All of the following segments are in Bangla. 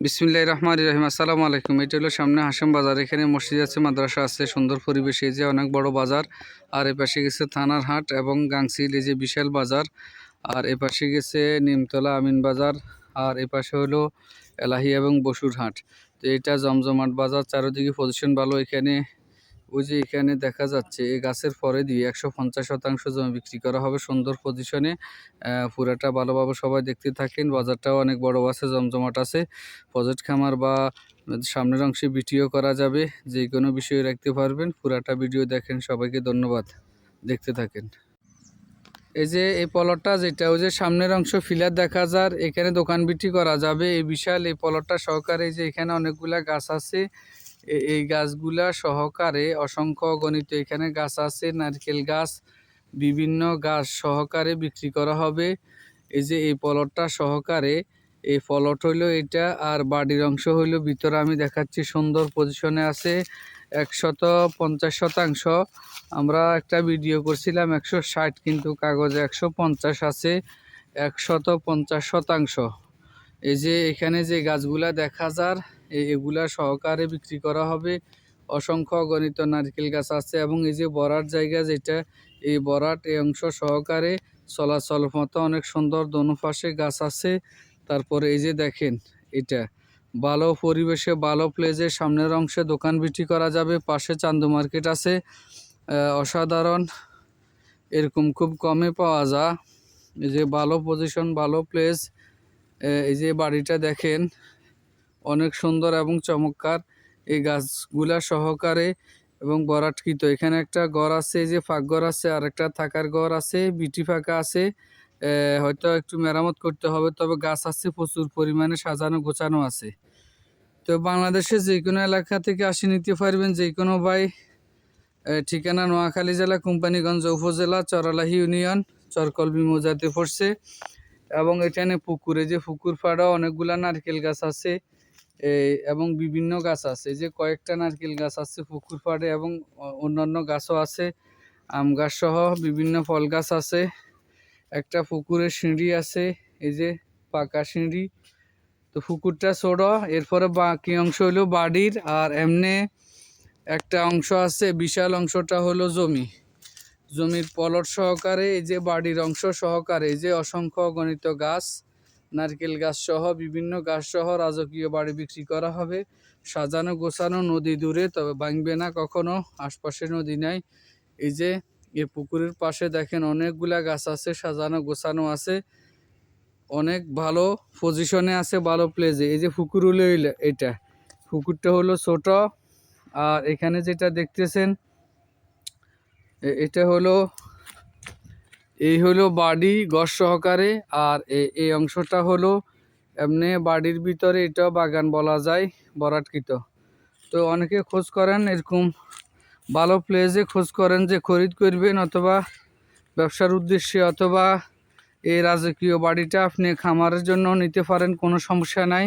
বিসমিল্লাহ রহমান রহিম। আসসালামু আলাইকুম। এটা হলো সামনে হাসেম বাজার। এখানে মসজিদ আছে, মাদ্রাসা আছে, সুন্দর পরিবেশ। এই যে অনেক বড় বাজার। আর এ পাশে গেছে থানার হাট এবং গাংসিল এই যে বিশাল বাজার। আর এ পাশে গেছে নিমতলা আমিন বাজার। আর এ পাশে হলো এলাহি এবং বসুর হাট তো এটা জমজমাট বাজার। চারিদিকে পজিশন ভালো। এখানে ওই যে এখানে দেখা যাচ্ছে, এই গাছের পরে দিয়ে একশো পঞ্চাশ শতাংশ জমি বিক্রি করা হবে সুন্দর পজিশনে। পুরাটা ভালোভাবে সবাই দেখতে থাকেন, বাজারটাও অনেক বড় আছে, জমজমাট আছে। প্রজেক্ট খামার বা সামনের অংশে ভিডিও করা যাবে, যে কোনো বিষয়ে রাখতে পারবেন। পুরাটা ভিডিও দেখেন, সবাইকে ধন্যবাদ। দেখতে থাকেন। এই যে এই পলটটা যেটা, ওই যে সামনের অংশ ফিলার দেখা যার, এখানে দোকান বিক্রি করা যাবে। এই বিশাল এই পলটটা সহকারে যে এখানে অনেকগুলা গাছ আছে। এই গাছগুলা সহকারে অসংখ্য গণিত, এখানে গাছ আছে, নারকেল গাছ, বিভিন্ন গাছ সহকারে বিক্রি করা হবে। এই যে এই পলটটা সহকারে, এই পলট হইল এটা আর বাড়ির অংশ হইল ভিতরে। আমি দেখাচ্ছি সুন্দর পজিশনে আছে একশত পঞ্চাশ শতাংশ। আমরা একটা ভিডিও করছিলাম একশো ষাট, কিন্তু কাগজে একশো পঞ্চাশ আছে, একশত পঞ্চাশ শতাংশ। এই যে এখানে যে গাছগুলা দেখা যার এগুলা সহকারে বিক্রি করা হবে। অসংখ্য গণিত নারকেল গাছ আছে এবং এই যে বরাট জায়গা যেটা, এই বরাট এই অংশ সহকারে চলাচল মতো অনেক সুন্দর দোনো পাশে গাছ আছে। তারপরে এই যে দেখেন এটা, ভালো পরিবেশে, ভালো প্লেজে সামনের অংশে দোকান বিক্রি করা যাবে, পাশে চান্দু মার্কেট আছে। অসাধারণ, এরকম খুব কমে পাওয়া যায় এই যে ভালো পজিশন ভালো প্লেস এই যে বাড়িটা দেখেন অনেক সুন্দর এবং চমৎকার এই গাছগুলা সহকারে এবং বরাটকৃত। এখানে একটা ঘর আছে যে ফাঁকঘর আছে, আর একটা থাকার ঘর আছে, বিটি ফাঁকা আছে। হয়তো একটু মেরামত করতে হবে, তবে গাছ আছে প্রচুর পরিমাণে, সাজানো গোছানো আছে। তো বাংলাদেশে যে কোনো এলাকা থেকে আসি নিতে পারবেন যে কোনো ভাই। ঠিকানা নোয়াখালী জেলা, কোম্পানিগঞ্জ উপজেলা চরালাহি ইউনিয়ন, চরকলবি মৌজাতে পড়ছে। এবং এখানে পুকুরে যে পুকুর পাড়াও অনেকগুলা নারকেল গাছ আছে। এবং বিভিন্ন গাছ আছে। যে কয়েকটা নারকেল গাছ আছে পুকুর পাড়ে এবং অন্যান্য গাছও আছে। আম গাছ সহ বিভিন্ন ফল গাছ আছে। একটা পুকুরের সিঁড়ি আছে, এই যে পাকা সিঁড়ি। তো পুকুরটা ছোট, এরপরে বাকি অংশ হলো বাড়ির, আর এমনি একটা অংশ আছে, বিশাল অংশটা হলো জমি। জমির পলট সহকারে, এই যে বাড়ির অংশ সহকারে, এই যে অসংখ্য গণিত গাছ। নারকেল গাছ সহ বিভিন্ন গাছ সহ রাজকীয় বাড়ি বিক্রি করা হবে। সাজানো গোছানো নদী দূরে, তবে ভাঙবে না কখনো আশপাশে নদী নাই। এই যে, এ পুকুরের পাশে দেখেন অনেকগুলা গাছ আছে, সাজানো গোছানো আছে। অনেক ভালো পজিশনে আছে, ভালো প্লেসে। এই যে পুকুর হলো এটা পুকুরটা হলো ছোট। আর এখানে যেটা দেখতেছেন এটা হলো এই হলো বাড়ি ঘর সহকারে, আর এই অংশটা হলো এমনি বাড়ির ভিতরে এটা বাগান বলা যায়, বরাটকৃত। তো অনেকে খোঁজ করেন, এরকম ভালো প্লেসে খোঁজ করেন যে খরিদ করবেন অথবা ব্যবসার উদ্দেশ্যে, অথবা এই রাজকীয় বাড়িটা আপনি খামারের জন্য নিতে পারেন, কোনো সমস্যা নাই।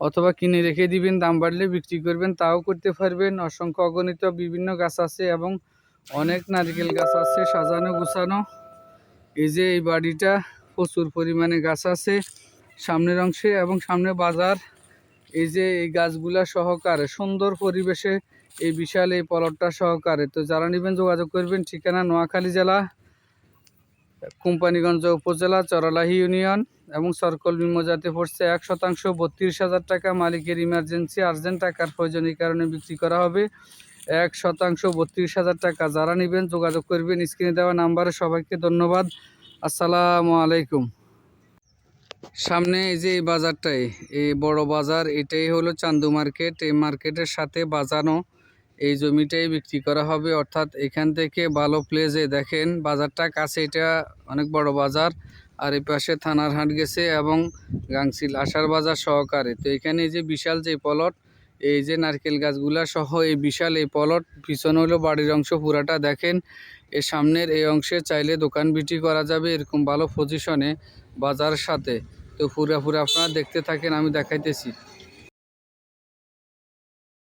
অথবা কিনে রেখে দিবেন, দাম বাড়লে বিক্রি করবেন, তাও করতে পারবেন। অসংখ্য অগণিত বিভিন্ন গাছ আছে এবং অনেক নারকেল গাছ আছে, সাজানো, গুছানো। এই যে এই বাড়িটা, প্রচুর পরিমাণে গাছ আছে সামনের অংশে এবং সামনে বাজার। এই যে এই গাছগুলা সহকারে, সুন্দর পরিবেশে এই বিশাল এই পলটটা সহকারে। তো যারা নেবেন যোগাযোগ করবেন, ঠিকানা নোয়াখালী জেলা, কোম্পানিগঞ্জ উপজেলা চরালাহি ইউনিয়ন এবং সরকল বিমজাতে পড়ছে এক শতাংশ। বত্রিশ হাজার টাকা মালিকের ইমার্জেন্সি আর্জেন্ট টাকার প্রয়োজন এই কারণে বিক্রি করা হবে। এক শতাংশ, বত্রিশ হাজার টাকা। যারা নেবেন, যোগাযোগ করবেন, স্ক্রিনে দেওয়া নাম্বারে সবাইকে ধন্যবাদ। আসসালামু আলাইকুম। সামনে এই যে এই বাজারটাই, এই বড় বাজার, এটাই হলো চান্দু মার্কেট। এই মার্কেটের সাথে বাজানো এই জমিটাই বিক্রি করা হবে। অর্থাৎ এখান থেকে ভালো প্লেসে দেখেন, বাজারটা কাছে, এটা অনেক বড় বাজার। আর এই পাশে থানার হাট গেছে এবং গাংসিল আশার বাজার সহকারে। তো এখানে যে বিশাল যে পলট এই যে নারকেল গাছগুলা সহ এই বিশাল এই পলট, পিছন হলো বাড়ির অংশ, পুরাটা দেখেন। এর সামনের এই অংশে চাইলে দোকান বিক্রি করা যাবে এরকম ভালো পজিশনে বাজার সাথে। তো পুরা পুরা আপনারা দেখতে থাকেন, আমি দেখাইতেছি।